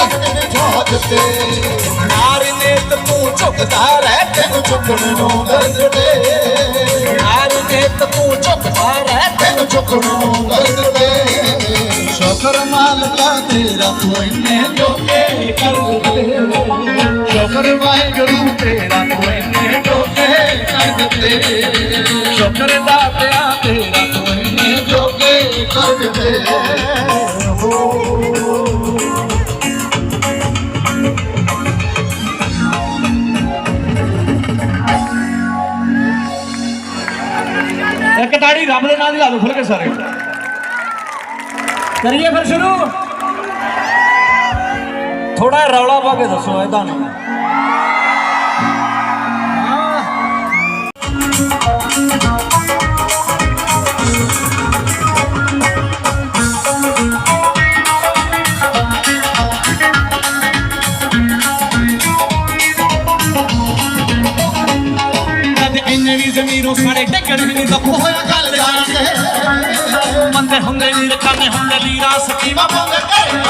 ਕਹਿੰਦੇ ਨੇ ਫੌਜ ਤੇ ਨਾਰ ਨੇ ਤੂੰ ਝੁਕਦਾ ਰਹਿ, ਤੈਨੂੰ ਝੁਕਣ ਨੂੰ ਗਰਦਦੇ ਨਾਰ ਨੇ ਤੂੰ ਝੁਕਦਾ ਰਹਿ, ਤੈਨੂੰ ਝੁਕਣ ਨੂੰ ਗਰਦਦੇ ਸ਼ੁਕਰ ਮਾਲਕਾ ਤੇਰਾ ਤੂੰ ਇੰਨੇ ਜੋਗੇ ਕਰਦੇ। ਸ਼ੁਕਰ ਵਾਹਿਗੁਰੂ ਤੇਰਾ ਤੂੰ ਇੰਨੇ ਜੋਗੇ ਕਰਦੇ। ਸ਼ੁਕਰ ਦਾ ਪਿਆ ਤੇਰਾ ਤੂੰ ਇੰਨੇ ਜੋਗੇ ਕਰਦੇ। ਇੱਕ ਤਾੜੀ ਰੱਬ ਦੇ ਨਾਂ ਦੀ ਲਾ ਲਓ ਖੁੱਲ ਕੇ ਸਾਰੇ। ਕਰੀਏ ਫਿਰ ਸ਼ੁਰੂ। ਥੋੜਾ ਰੌਲਾ ਪਾ ਕੇ ਦੱਸੋ ਐਦਾਂ ਨਹੀਂ ਕਦੇ ਵੀ ਜ਼ਮੀਰੋਂ ਸਾਰੇ ਡੱਗਣ ਨਹੀਂ ਦੱਪ ਹੋਇਆ ਗੱਲ ਜਾਣ ਕੇ ਹੁੰਦੇ ਨਹੀਂ ਰਕਾਨੇ ਹੁੰਦੇ ਲੀਰਾ ਸਕੀਵਾ ਪਾਉਂਦੇ ਘਰੇ।